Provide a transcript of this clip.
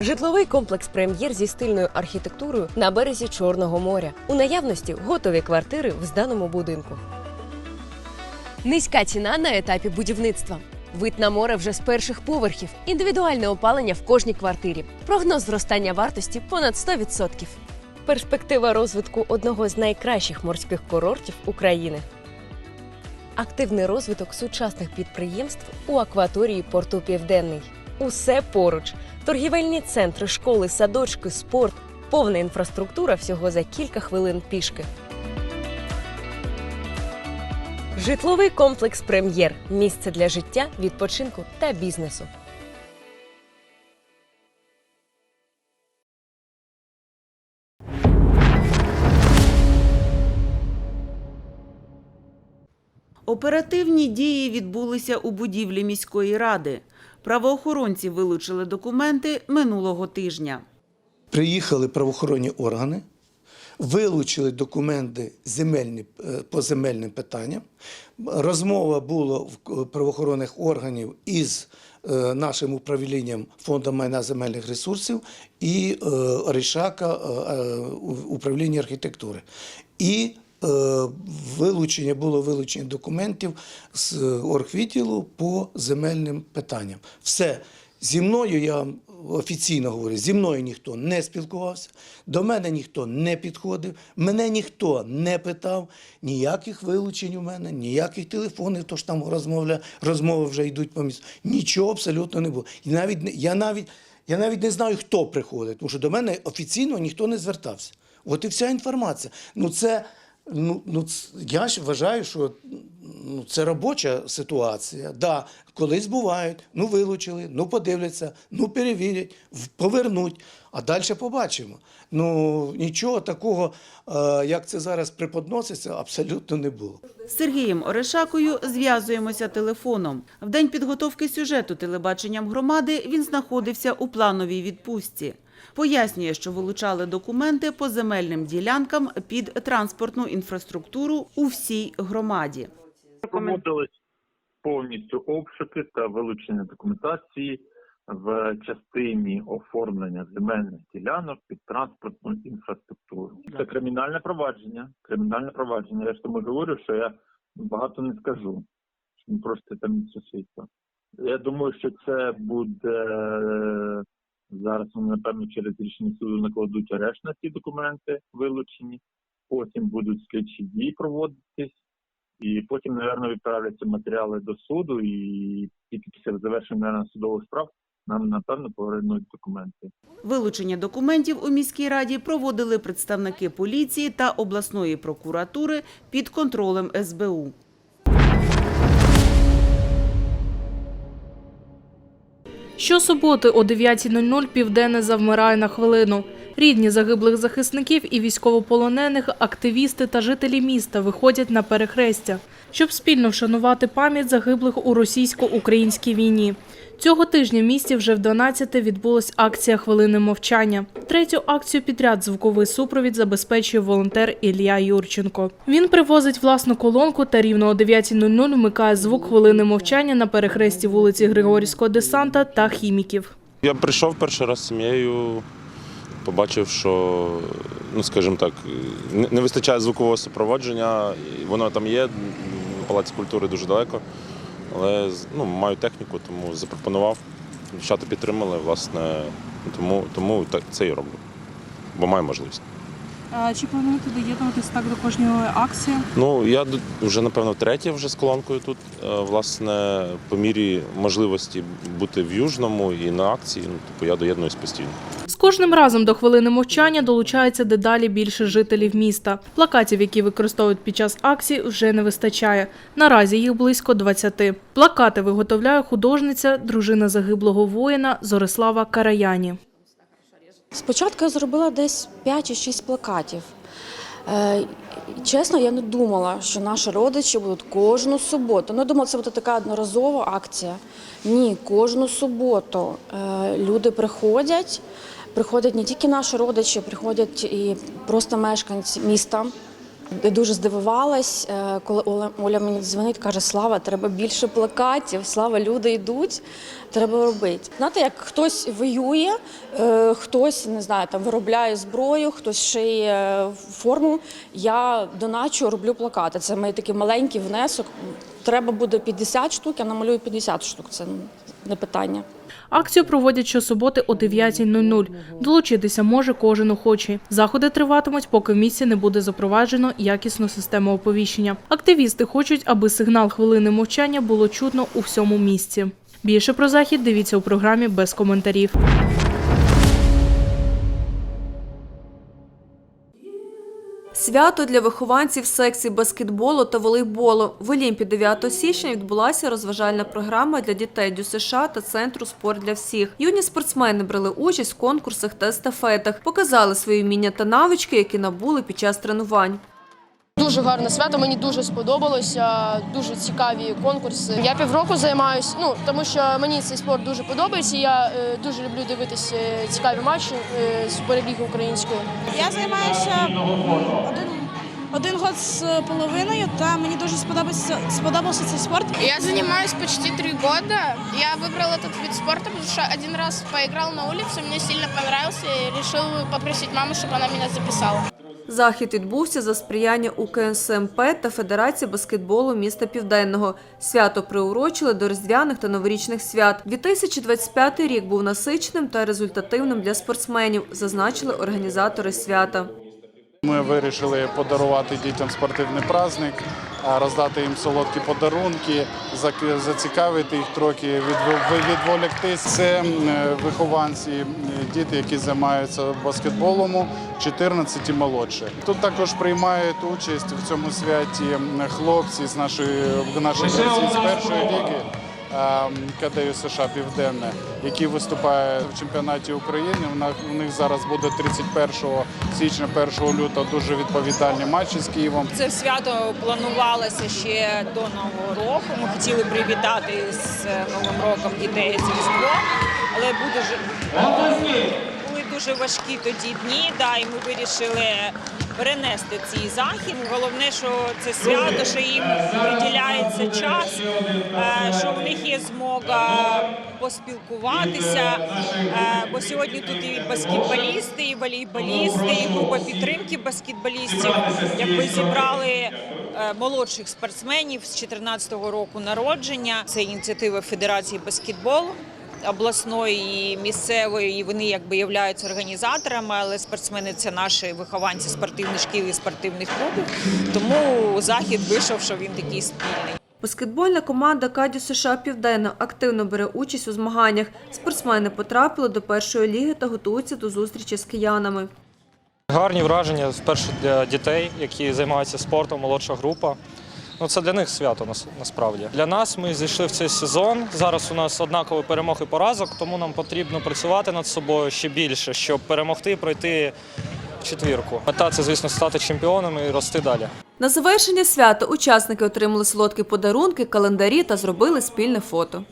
Житловий комплекс прем'єр зі стильною архітектурою на березі Чорного моря. У наявності готові квартири в зданому будинку. Низька ціна на етапі будівництва. Вид на море вже з перших поверхів. Індивідуальне опалення в кожній квартирі. Прогноз зростання вартості понад 100%. Перспектива розвитку одного з найкращих морських курортів України. Активний розвиток сучасних підприємств у акваторії порту Південний. Усе поруч: торгівельні центри, школи, садочки, спорт, повна інфраструктура всього за кілька хвилин пішки. Житловий комплекс Прем'єр місце для життя, відпочинку та бізнесу. Оперативні дії відбулися у будівлі міської ради. Правоохоронці вилучили документи минулого тижня. Приїхали правоохоронні органи, вилучили документи земельні, е, по земельним питанням. Розмова була в правоохоронних органів із е, нашим управлінням Фонду майна земельних ресурсів і е, Орішака е, е, управління архітектури. І е, вилучення було вилучення документів з оргвідділу по земельним питанням. Все. Зі мною я офіційно говорю, зі мною ніхто не спілкувався, до мене ніхто не підходив, мене ніхто не питав, ніяких вилучень у мене, ніяких телефонів, то ж там розмовля, розмови вже йдуть по місту. Нічого абсолютно не було. І навіть, я, навіть, я навіть не знаю, хто приходить, тому що до мене офіційно ніхто не звертався. От і вся інформація. Ну це. Ну, ну я ж вважаю, що ну, це робоча ситуація. Да, колись бувають, ну вилучили, ну подивляться, ну перевірять, повернуть, а далі побачимо. Ну нічого такого, е, як це зараз преподноситься, абсолютно не було. З Сергієм Орешакою зв'язуємося телефоном. В день підготовки сюжету телебаченням громади він знаходився у плановій відпустці. Пояснює, що вилучали документи по земельним ділянкам під транспортну інфраструктуру у всій громаді. Проводились повністю обшуки та вилучення документації в частині оформлення земельних ділянок під транспортну інфраструктуру. Це кримінальне провадження. Кримінальне провадження. Я ж тому говорю, що я багато не скажу. Просто там не суспільство. Я думаю, що це буде зараз. Вони напевно через рішення суду накладуть арешт на ці документи вилучені. Потім будуть слідчі дії проводитись. І потім, напевно, відправляться матеріали до суду, і тільки після завершення наверно, судових справ нам напевно повернуть документи. Вилучення документів у міській раді проводили представники поліції та обласної прокуратури під контролем СБУ. Щосуботи о 9.00 південне завмирає на хвилину. Рідні загиблих захисників і військовополонених, активісти та жителі міста виходять на перехрестя, щоб спільно вшанувати пам'ять загиблих у російсько-українській війні. Цього тижня в місті вже в 12-те відбулась акція хвилини мовчання. Третю акцію підряд звуковий супровід забезпечує волонтер Ілля Юрченко. Він привозить власну колонку та рівно о 9.00 вмикає звук хвилини мовчання на перехресті вулиці Григорівського десанта та хіміків. Я прийшов перший раз з сім'єю, побачив, що, ну скажімо так, не- вистачає звукового супроводження. Воно там є, в Палаці культури дуже далеко. Але ну, маю техніку, тому запропонував. Дівчата підтримали, власне, тому, тому так це і роблю. Бо маю можливість. А чи плануєте доєднуватись так до кожної акції? Ну, я вже, напевно, втретє вже з колонкою тут. Е, Власне, по мірі можливості бути в Южному і на акції, ну, типу, я доєднуюсь постійно. З кожним разом до хвилини мовчання долучається дедалі більше жителів міста. Плакатів, які використовують під час акції, вже не вистачає. Наразі їх близько 20. Плакати виготовляє художниця, дружина загиблого воїна Зорислава Караяні. Спочатку я зробила десь 5 чи 6 плакатів. Е, чесно, я не думала, що наші родичі будуть кожну суботу. Ну, я думала, це буде така одноразова акція. Ні, кожну суботу е, люди приходять. Приходять не тільки наші родичі, приходять і просто мешканці міста. Дуже здивувалась, е, коли Оля, мені дзвонить, каже: Слава, треба більше плакатів. Слава, люди йдуть, треба робити. Знаєте, як хтось воює, е, хтось не знаю, там виробляє зброю, хтось шиє форму. Я доначу, роблю плакати. Це мій такий маленький внесок. Треба буде 50 штук, я намалюю 50 штук. Це не питання. Акцію проводять щосуботи о 9.00. Долучитися може кожен охочий. Заходи триватимуть, поки в місті не буде запроваджено якісну систему оповіщення. Активісти хочуть, аби сигнал хвилини мовчання було чутно у всьому місті. Більше про захід дивіться у програмі без коментарів. Свято для вихованців секцій баскетболу та волейболу. В Олімпі 9 січня відбулася розважальна програма для дітей ДЮСШ та Центру спорт для всіх. Юні спортсмени брали участь в конкурсах та естафетах, показали свої вміння та навички, які набули під час тренувань. Дуже гарне свято, мені дуже сподобалося. Дуже цікаві конкурси. Я півроку займаюся, ну тому що мені цей спорт дуже подобається. і Я е, дуже люблю дивитися е, цікаві матчі е, Суперліги української. Я займаюся один, один год з половиною, та мені дуже сподобався, сподобався цей спорт. Я занимаюсь почти три года. Я выбрал этот вид спорта, потому что один раз поиграл на улице, мне сильно понравился и решил попросить маму, чтобы она меня записала. Захід відбувся за сприяння УКСМП та Федерації баскетболу міста Південного. Свято приурочили до різдвяних та новорічних свят. 2025 рік був насиченим та результативним для спортсменів, зазначили організатори свята. Ми вирішили подарувати дітям спортивний праздник, роздати їм солодкі подарунки, зацікавити їх трохи, відво- відволіктись. Це вихованці, діти, які займаються баскетболом, 14 і молодше. Тут також приймають участь в цьому святі хлопці з нашої в нашій з першої ліги. Ем, КДЮ США Південне, який виступає в чемпіонаті України. У них зараз буде 31 січня, 1 лютого дуже відповідальні матчі з Києвом. Це свято планувалося ще до Нового року. Ми хотіли привітати з Новим роком дітей з Різдвом, але буде ж дуже важкі тоді дні. Да, і ми вирішили перенести цей захід. Головне, що це свято, що їм приділяється час, е, що у них є змога поспілкуватися. Е, Бо сьогодні тут і баскетболісти, і волейболісти, і група підтримки баскетболістів. Якби зібрали е, молодших спортсменів з 2014 року народження. Це ініціатива Федерації баскетболу. Обласної і місцевої, і вони якби являються організаторами, але спортсмени це наші вихованці спортивних шкіл і спортивних клубів. Тому захід вийшов, що він такий спільний. Баскетбольна команда Кадю США Південно активно бере участь у змаганнях. Спортсмени потрапили до першої ліги та готуються до зустрічі з киянами. Гарні враження спершу для дітей, які займаються спортом, молодша група. Ну, це для них свято нас- насправді. Для нас ми зійшли в цей сезон. Зараз у нас однакові перемоги і поразок, тому нам потрібно працювати над собою ще більше, щоб перемогти і пройти четвірку. Мета це, звісно, стати чемпіонами і рости далі. На завершення свята учасники отримали солодкі подарунки, календарі та зробили спільне фото.